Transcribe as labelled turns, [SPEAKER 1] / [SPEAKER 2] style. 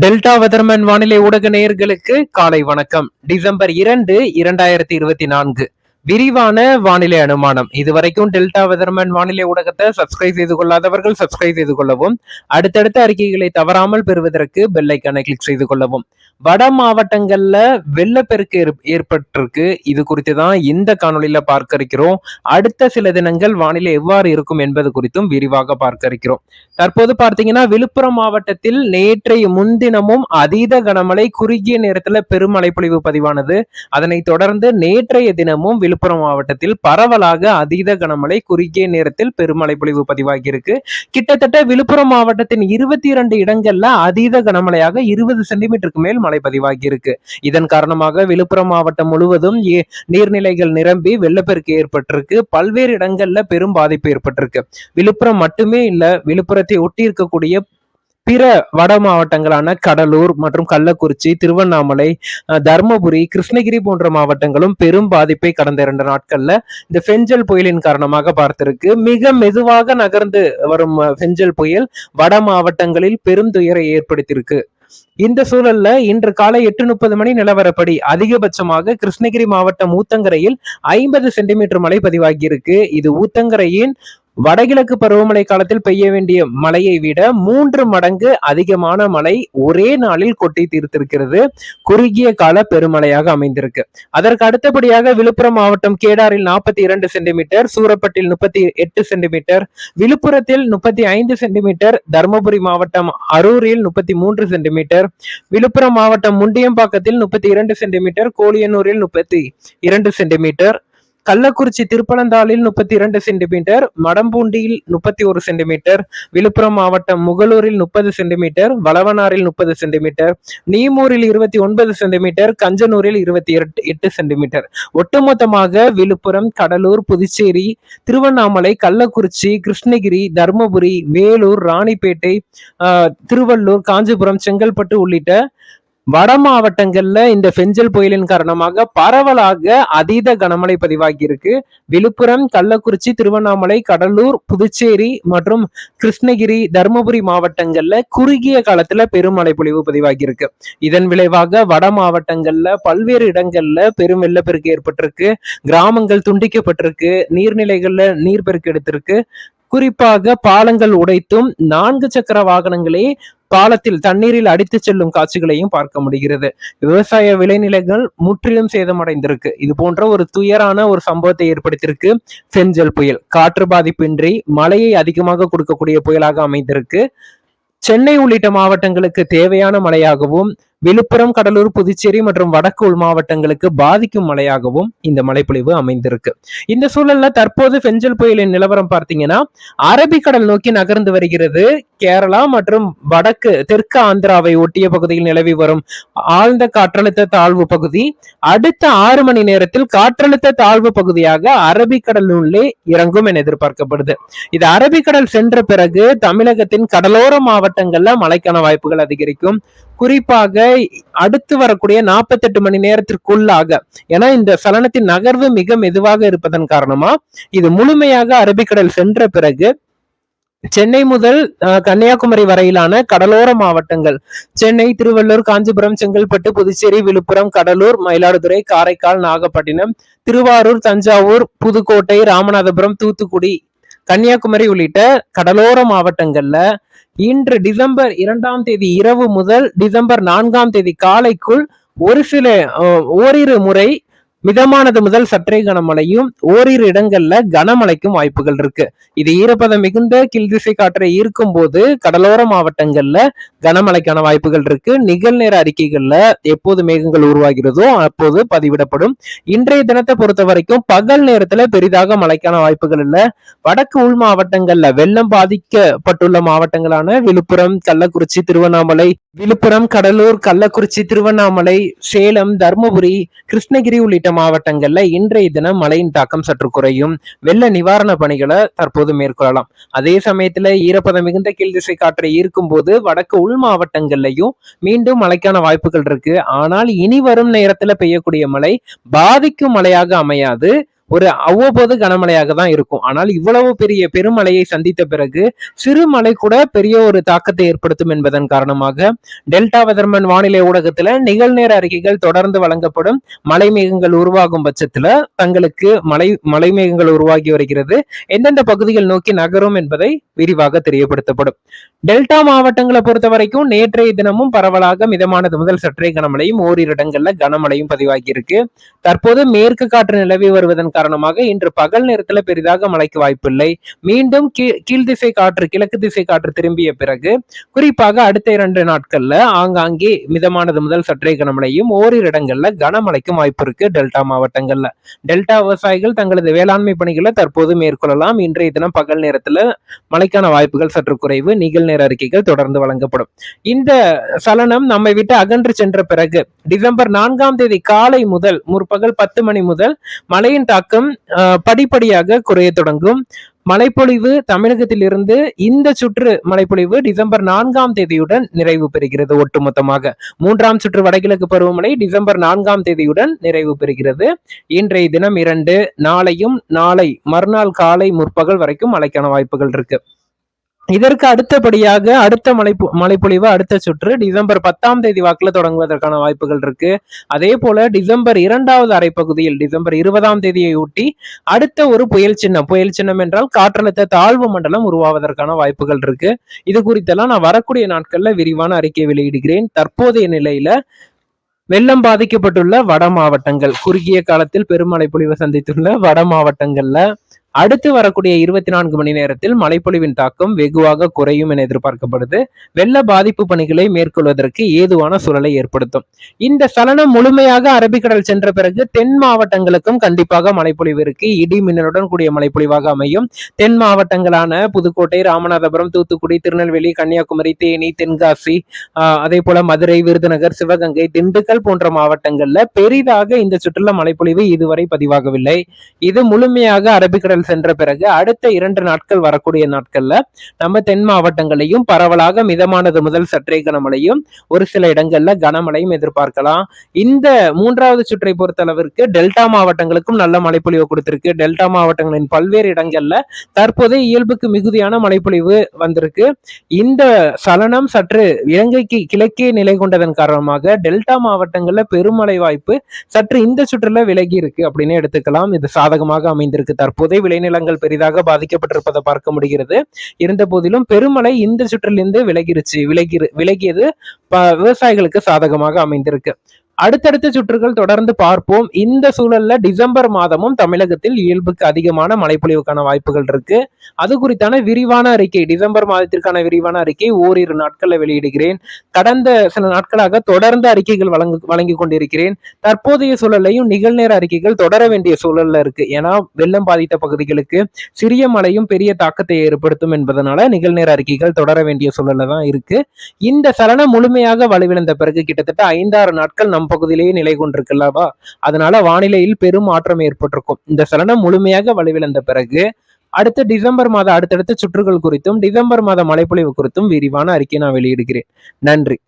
[SPEAKER 1] Delta weatherman வானிலை ஊடக நேயர்களுக்கு காலை வணக்கம். டிசம்பர் இரண்டு இரண்டாயிரத்தி இருபத்தி நான்கு. விரிவான வானிலை அனுமானம். இதுவரைக்கும் டெல்டா வெதர்மேன் வானிலை ஊடகத்தை சப்ஸ்கிரைப் செய்து கொள்ளாதவர்கள் சப்ஸ்கிரைப் செய்து கொள்ளவும் அடுத்தடுத்த அறிக்கைகளை தவறாமல் பெறுவதற்கு பெல்லைக்கானை கிளிக் செய்து கொள்ளவும். வட மாவட்டங்கள்ல வெள்ளப்பெருக்கு ஏற்பட்டிருக்கு. இது குறித்து தான் இந்த காணொளியில பார்க்க இருக்கிறோம். அடுத்த சில தினங்கள் வானிலை எவ்வாறு இருக்கும் என்பது குறித்தும் விரிவாக பார்க்க இருக்கிறோம். தற்போது பார்த்தீங்கன்னா விழுப்புரம் மாவட்டத்தில் நேற்றைய முன்தினமும் அதீத கனமழை குறுகிய நேரத்துல பெருமழை பொழிவு பதிவானது. அதனைத் தொடர்ந்து நேற்றைய தினமும் விழுப்புரம் மாவட்டத்தில் பரவலாக அதீத கனமழை குறுகிய நேரத்தில் பெருமழை பொழிவு பதிவாகியிருக்கு. கிட்டத்தட்ட விழுப்புரம் மாவட்டத்தின் இருபத்தி இரண்டு இடங்கள்ல அதீத கனமழையாக இருபது சென்டிமீட்டருக்கு மேல் மழை பதிவாகியிருக்கு. இதன் காரணமாக விழுப்புரம் மாவட்டம் முழுவதும் நீர்நிலைகள் நிரம்பி வெள்ளப்பெருக்கு ஏற்பட்டிருக்கு. பல்வேறு இடங்கள்ல பெரும் பாதிப்பு ஏற்பட்டிருக்கு. விழுப்புரம் மட்டுமே இல்ல விழுப்புரத்தை ஒட்டி இருக்கக்கூடிய பிற வட மாவட்டங்களான கடலூர் மற்றும் கள்ளக்குறிச்சி திருவண்ணாமலை தருமபுரி கிருஷ்ணகிரி போன்ற மாவட்டங்களும் பெரும் பாதிப்பை கடந்த இரண்டு நாட்கள்ல இந்த ஃபெஞ்சல் புயலின் காரணமாக பார்த்திருக்கு. மிக மெதுவாக நகர்ந்து வரும் பெஞ்சல் ஃபெஞ்சல் புயல் வட மாவட்டங்களில் பெரும் துயரை ஏற்படுத்தியிருக்கு. இந்த சூழல்ல இன்று காலை எட்டு முப்பது மணி நிலவரப்படி அதிகபட்சமாக கிருஷ்ணகிரி மாவட்டம் ஊத்தங்கரையில் ஐம்பது சென்டிமீட்டர் மழை பதிவாகியிருக்கு. இது ஊத்தங்கரையின் வடகிழக்கு பருவமழை காலத்தில் பெய்ய வேண்டிய மழையை விட மூன்று மடங்கு அதிகமான மழை ஒரே நாளில் கொட்டி தீர்த்திருக்கிறது. குறுகிய கால பெருமழையாக அமைந்திருக்கு. அதற்கு அடுத்தபடியாக விழுப்புரம் மாவட்டம் கேடாரில் நாற்பத்தி இரண்டு சென்டிமீட்டர் சூரப்பட்டில் முப்பத்தி எட்டு சென்டிமீட்டர் விழுப்புரத்தில் முப்பத்தி ஐந்து சென்டிமீட்டர் தருமபுரி மாவட்டம் அரூரில் முப்பத்தி மூன்று சென்டிமீட்டர் விழுப்புரம் மாவட்டம் முண்டியம்பாக்கத்தில் முப்பத்தி இரண்டு சென்டிமீட்டர் கோழியனூரில் முப்பத்தி இரண்டு சென்டிமீட்டர் கள்ளக்குறிச்சி திருப்பனந்தாளில் முப்பத்தி இரண்டு சென்டிமீட்டர் மடம்பூண்டியில் முப்பத்தி ஒரு சென்டிமீட்டர் விழுப்புரம் மாவட்டம் முகலூரில் முப்பது சென்டிமீட்டர் வளவனாரில் முப்பது சென்டிமீட்டர் நீமூரில் இருபத்தி ஒன்பது சென்டிமீட்டர் கஞ்சனூரில் இருபத்தி எட்டு எட்டு சென்டிமீட்டர். ஒட்டுமொத்தமாக விழுப்புரம் கடலூர் புதுச்சேரி திருவண்ணாமலை கள்ளக்குறிச்சி கிருஷ்ணகிரி தருமபுரி வேலூர் ராணிப்பேட்டை திருவள்ளூர் காஞ்சிபுரம் செங்கல்பட்டு உள்ளிட்ட வட மாவட்டங்கள்ல இந்த ஃபெஞ்சல் புயலின் காரணமாக பரவலாக அதீத கனமழை பதிவாகி இருக்கு விழுப்புரம் கள்ளக்குறிச்சி திருவண்ணாமலை கடலூர் புதுச்சேரி மற்றும் கிருஷ்ணகிரி தருமபுரி மாவட்டங்கள்ல குறுகிய காலத்துல பெருமழை பொழிவு பதிவாகி இருக்கு இதன் விளைவாக வட மாவட்டங்கள்ல பல்வேறு இடங்கள்ல பெரும் வெள்ளப்பெருக்கு ஏற்பட்டிருக்கு. கிராமங்கள் துண்டிக்கப்பட்டிருக்கு. நீர்நிலைகள்ல நீர்பெருக்கு எடுத்திருக்கு. குறிப்பாக பாலங்கள் உடைத்தும் நான்கு சக்கர வாகனங்களே பாலத்தில் தண்ணீரில் அடித்து செல்லும் காட்சிகளையும் பார்க்க முடிகிறது. விவசாய விளைநிலங்கள் முற்றிலும் சேதமடைந்திருக்கு. இது போன்ற ஒரு துயரான ஒரு சம்பவத்தை ஏற்படுத்தியிருக்கு செஞ்சல் புயல். காற்று பாதிப்பின்றி மழையை அதிகமாக கொடுக்கக்கூடிய புயலாக அமைந்திருக்கு. சென்னை உள்ளிட்ட மாவட்டங்களுக்கு தேவையான மழையாகவும் விழுப்புரம் கடலூர் புதுச்சேரி மற்றும் வடக்கு உள் மாவட்டங்களுக்கு பாதிக்கும் மழையாகவும் இந்த மழைப்பொழிவு அமைந்திருக்கு. இந்த சூழல்ல தற்போது பெஞ்சல் புயலின் நிலவரம் பார்த்தீங்கன்னா அரபிக்கடல் நோக்கி நகர்ந்து வருகிறது. கேரளா மற்றும் வடக்கு தெற்கு ஆந்திராவை ஒட்டிய பகுதியில் நிலவி வரும் ஆழ்ந்த காற்றழுத்த தாழ்வு பகுதி அடுத்த ஆறு மணி நேரத்தில் காற்றழுத்த தாழ்வு பகுதியாக அரபிக்கடலுள்ளே இறங்கும் என எதிர்பார்க்கப்படுது. இது அரபிக்கடல் சென்ற பிறகு தமிழகத்தின் கடலோர மாவட்டங்கள்ல மழைக்கான வாய்ப்புகள் அதிகரிக்கும். குறிப்பாக அடுத்து வரக்கூடிய நாற்பத்தெட்டு மணி நேரத்திற்குள்ளாக ஏன்னா இந்த சலனத்தின் நகர்வு மிக மெதுவாக இருப்பதன் காரணமா இது முழுமையாக அரபிக்கடல் சென்ற பிறகு சென்னை முதல் கன்னியாகுமரி வரையிலான கடலோர மாவட்டங்கள் சென்னை திருவள்ளூர் காஞ்சிபுரம் செங்கல்பட்டு புதுச்சேரி விழுப்புரம் கடலூர் மயிலாடுதுறை காரைக்கால் நாகப்பட்டினம் திருவாரூர் தஞ்சாவூர் புதுக்கோட்டை ராமநாதபுரம் தூத்துக்குடி கன்னியாகுமரி உள்ளிட்ட கடலோர மாவட்டங்கள்ல இன்று டிசம்பர் இரண்டாம் தேதி இரவு முதல் டிசம்பர் நான்காம் தேதி காலைக்குள் ஒரு சில ஓரிரு முறை மிதமானது முதல் சற்றே கனமழையும் ஓரிரு இடங்கள்ல கனமழைக்கும் வாய்ப்புகள் இருக்கு. இது ஈரப்பதம் மிகுந்த கீழ்திசை காற்றை ஈர்க்கும் போது கடலோர மாவட்டங்கள்ல கனமழைக்கான வாய்ப்புகள் இருக்கு. நிகழ்நேர அறிக்கைகள்ல எப்போது மேகங்கள் உருவாகிறதோ அப்போது பதிவிடப்படும். இன்றைய தினத்தை பொறுத்த வரைக்கும் பகல் நேரத்துல பெரிதாக மழைக்கான வாய்ப்புகள் இல்ல. வடக்கு உள் மாவட்டங்கள்ல வெள்ளம் பாதிக்கப்பட்டுள்ள மாவட்டங்களான விழுப்புரம் கள்ளக்குறிச்சி திருவண்ணாமலை விழுப்புரம் கடலூர் கள்ளக்குறிச்சி திருவண்ணாமலை சேலம் தருமபுரி கிருஷ்ணகிரி உள்ளிட்ட மாவட்டங்கள்ல இன்றைய தினம் மழையின் தாக்கம் சற்று குறையும். வெள்ள நிவாரண பணிகளை தற்போது மேற்கொள்ளலாம். அதே சமயத்துல ஈரப்பதம் மிகுந்த கீழ்திசை காற்றை ஈர்க்கும் போது வடக்கு உள் மாவட்டங்கள்லையும் மீண்டும் மழைக்கான வாய்ப்புகள் இருக்கு. ஆனால் இனி வரும் நேரத்துல பெய்யக்கூடிய மழை பாதிக்கும் மழையாக அமையாது. ஒரு அவ்வப்போது கனமழையாக தான் இருக்கும். ஆனால் இவ்வளவு பெரிய பெருமழையை சந்தித்த பிறகு சிறு மழை கூட பெரிய ஒரு தாக்கத்தை ஏற்படுத்தும் என்பதன் காரணமாக டெல்டா வெதர்மன் வானிலை ஊடகத்துல நிகழ்நேர அறிக்கைகள் தொடர்ந்து வழங்கப்படும் மழை மேகங்கள் உருவாகும் பட்சத்துல தங்களுக்கு மழை மழை மேகங்கள் உருவாகி வருகிறது. எந்தெந்த பகுதிகள் நோக்கி நகரும் என்பதை விரிவாக தெரியப்படுத்தப்படும். டெல்டா மாவட்டங்களை பொறுத்த வரைக்கும் நேற்றைய தினமும் பரவலாக மிதமானது முதல் சற்றே கனமழையும் ஓரிரு இடங்கள்ல கனமழையும் பதிவாகி இருக்கு. தற்போது மேற்கு காற்று நிலவி வருவதன் காரணமாக இன்று பகல் நேரத்துல பெரிதாக மழைக்கு வாய்ப்பில்லை. மீண்டும் கீழ் கீழ் திசை காற்று கிழக்கு திசை காற்று திரும்பிய பிறகு குறிப்பாக அடுத்த இரண்டு நாட்கள்ல ஆங்காங்கே மிதமானது முதல் சற்றே கனமழையும் ஓரிரு இடங்கள்ல கனமழைக்கும் வாய்ப்பு இருக்கு டெல்டா மாவட்டங்கள்ல. டெல்டா விவசாயிகள் தங்களது வேளாண்மை பணிகளை தற்போது மேற்கொள்ளலாம். இன்றைய தினம் பகல் நேரத்துல மழைக்கான வாய்ப்புகள் சற்று குறைவு நிகழ்நேர அறிக்கைகள் தொடர்ந்து வழங்கப்படும். இந்த சலனம் நம்மை விட்டு அகன்று சென்ற பிறகு டிசம்பர் நான்காம் தேதி காலை முதல் முற்பகல் பத்து மணி முதல் மழையின் தாக்கம் தாக்கம் படிப்படியாக குறைய தொடங்கும். மழைப்பொழிவு தமிழகத்திலிருந்து இந்த சுற்று மழைப்பொழிவு டிசம்பர் நான்காம் தேதியுடன் நிறைவு பெறுகிறது ஒட்டுமொத்தமாக. மூன்றாம் சுற்று வடகிழக்கு பருவமழை டிசம்பர் நான்காம் தேதியுடன் நிறைவு பெறுகிறது. இன்றைய தினம் இரண்டு நாளையும் நாளை மறுநாள் காலை முற்பகல் வரைக்கும் மழைக்கான வாய்ப்புகள் இருக்கு. இதற்கு அடுத்தபடியாக அடுத்த மழை மழைப்பொழிவு அடுத்த சுற்று டிசம்பர் பத்தாம் தேதி வாக்குல தொடங்குவதற்கான வாய்ப்புகள் இருக்கு. அதே போல டிசம்பர் இரண்டாவது அரைப்பகுதியில் டிசம்பர் இருபதாம் தேதியை ஒட்டி அடுத்த ஒரு புயல் சின்னம் புயல் சின்னம் என்றால் காற்றழுத்த தாழ்வு மண்டலம் உருவாவதற்கான வாய்ப்புகள் இருக்கு. இது குறித்தெல்லாம் நான் வரக்கூடிய நாட்கள்ல விரிவான அறிக்கை வெளியிடுகிறேன். தற்போதைய நிலையில வெள்ளம் பாதிக்கப்பட்டுள்ள வட மாவட்டங்கள் குறுகிய காலத்தில் பெருமழை பொழிவு சந்தித்துள்ள வட மாவட்டங்கள்ல அடுத்து வரக்கூடிய இருபத்தி நான்கு மணி நேரத்தில் மழைப்பொழிவின் தாக்கம் வெகுவாக குறையும் என எதிர்பார்க்கப்படுது. வெள்ள பாதிப்பு பணிகளை மேற்கொள்வதற்கு ஏதுவான சூழலை ஏற்படுத்தும். இந்த சலனம் முழுமையாக அரபிக்கடல் சென்ற பிறகு தென் மாவட்டங்களுக்கும் கண்டிப்பாக மழைப்பொழிவு இருக்கு. இடி மின்னலுடன் கூடிய மழைப்பொழிவாக அமையும். தென் மாவட்டங்களான புதுக்கோட்டை ராமநாதபுரம் தூத்துக்குடி திருநெல்வேலி கன்னியாகுமரி தேனி தென்காசி ஆஹ் அதே போல மதுரை விருதுநகர் சிவகங்கை திண்டுக்கல் போன்ற மாவட்டங்கள்ல பெரிதாக இந்த சுற்றுலா மழைப்பொழிவு இதுவரை பதிவாகவில்லை. இது முழுமையாக அரபிக்கடல் சென்ற பிறகு அடுத்த இரண்டு நாட்கள் வரக்கூடிய நாட்கள்ல நம்ம தென் மாவட்டங்களையும் பரவலாக மிதமானது முதல் சற்றே கனமழையும் ஒரு சில இடங்கள்ல கனமழையும் எதிர்பார்க்கலாம். இந்த மூன்றாவது சுற்றை பொறுத்தளவிற்கு டெல்டா மாவட்டங்களுக்கும் நல்ல மழைப்பொழிவு கொடுத்திருக்கு. டெல்டா மாவட்டங்களின் பல்வேறு இடங்கள்ல தற்போது இயல்புக்கு மிகுதியான மழைப்பொழிவு வந்திருக்கு. இந்த சலனம் சற்று இலங்கைக்கு கிழக்கே நிலை கொண்டதன் காரணமாக டெல்டா மாவட்டங்கள்ல பெருமழை வாய்ப்பு சற்று இந்த சுற்றுல விலகி இருக்கு அப்படின்னு எடுத்துக்கலாம். இது சாதகமாக அமைந்திருக்கு தற்போதைய விளைநிலங்கள் பெரிதாக பாதிக்கப்பட்டிருப்பதை பார்க்க முடிகிறது. இருந்த போதிலும் பெருமழை இந்த சுற்றிலிருந்து விலகிருச்சு விலகி விலகியது விவசாயிகளுக்கு சாதகமாக அமைந்திருக்கு. அடுத்தடுத்த சுற்றுகள் தொடர்ந்து பார்ப்போம். இந்த சூழல்ல டிசம்பர் மாதமும் தமிழகத்தில் இயல்புக்கு அதிகமான மழைப்பொழிவுக்கான வாய்ப்புகள் இருக்கு. அது குறித்தான விரிவான அறிக்கை டிசம்பர் மாதத்திற்கான விரிவான அறிக்கை ஓரிரு நாட்கள்ல வெளியிடுகிறேன். கடந்த சில நாட்களாக தொடர்ந்து அறிக்கைகள் வழங்கு வழங்கி கொண்டிருக்கிறேன். தற்போதைய சூழலையும் நிகழ்நேர அறிக்கைகள் தொடர வேண்டிய சூழல்ல இருக்கு. ஏன்னா வெள்ளம் பாதித்த பகுதிகளுக்கு சிறிய மழையும் பெரிய தாக்கத்தை ஏற்படுத்தும் என்பதனால நிகழ்நேர அறிக்கைகள் தொடர வேண்டிய சூழல்ல தான் இருக்கு. இந்த சலனம் முழுமையாக வலுவிழந்த பிறகு கிட்டத்தட்ட ஐந்தாறு நாட்கள் நம் பகுதியிலேயே நிலை கொண்டிருக்குல்லவா? அதனால வானிலையில் பெரும் மாற்றம் ஏற்பட்டிருக்கும். இந்த சலனம் முழுமையாக வலுவிழந்த பிறகு அடுத்த டிசம்பர் மாத அடுத்தடுத்த சுற்றுகள் குறித்தும் டிசம்பர் மாத மழைப்பொழிவு குறித்தும் விரிவான அறிக்கை நான் வெளியிடுகிறேன். நன்றி.